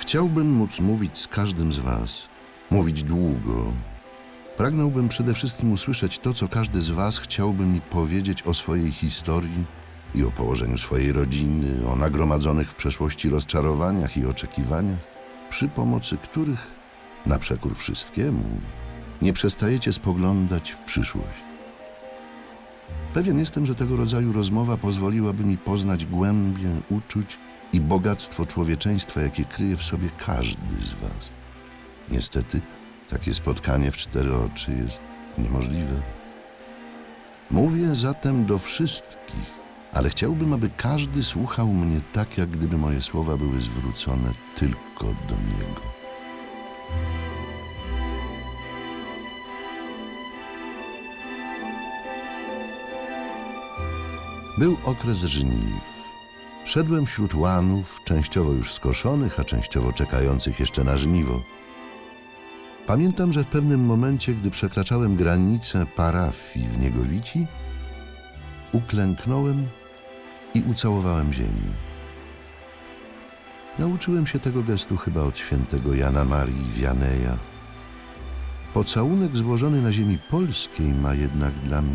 Chciałbym móc mówić z każdym z Was, mówić długo. Pragnąłbym przede wszystkim usłyszeć to, co każdy z Was chciałby mi powiedzieć o swojej historii i o położeniu swojej rodziny, o nagromadzonych w przeszłości rozczarowaniach i oczekiwaniach, przy pomocy których, na przekór wszystkiemu, nie przestajecie spoglądać w przyszłość. Pewien jestem, że tego rodzaju rozmowa pozwoliłaby mi poznać głębię uczuć i bogactwo człowieczeństwa, jakie kryje w sobie każdy z Was. Niestety, takie spotkanie w cztery oczy jest niemożliwe. Mówię zatem do wszystkich, ale chciałbym, aby każdy słuchał mnie tak, jak gdyby moje słowa były zwrócone tylko do niego. Był okres żniw. Szedłem wśród łanów, częściowo już skoszonych, a częściowo czekających jeszcze na żniwo. Pamiętam, że w pewnym momencie, gdy przekraczałem granicę parafii w Niegowici, uklęknąłem i ucałowałem ziemi. Nauczyłem się tego gestu chyba od świętego Jana Marii Wianeja. Pocałunek złożony na ziemi polskiej ma jednak dla mnie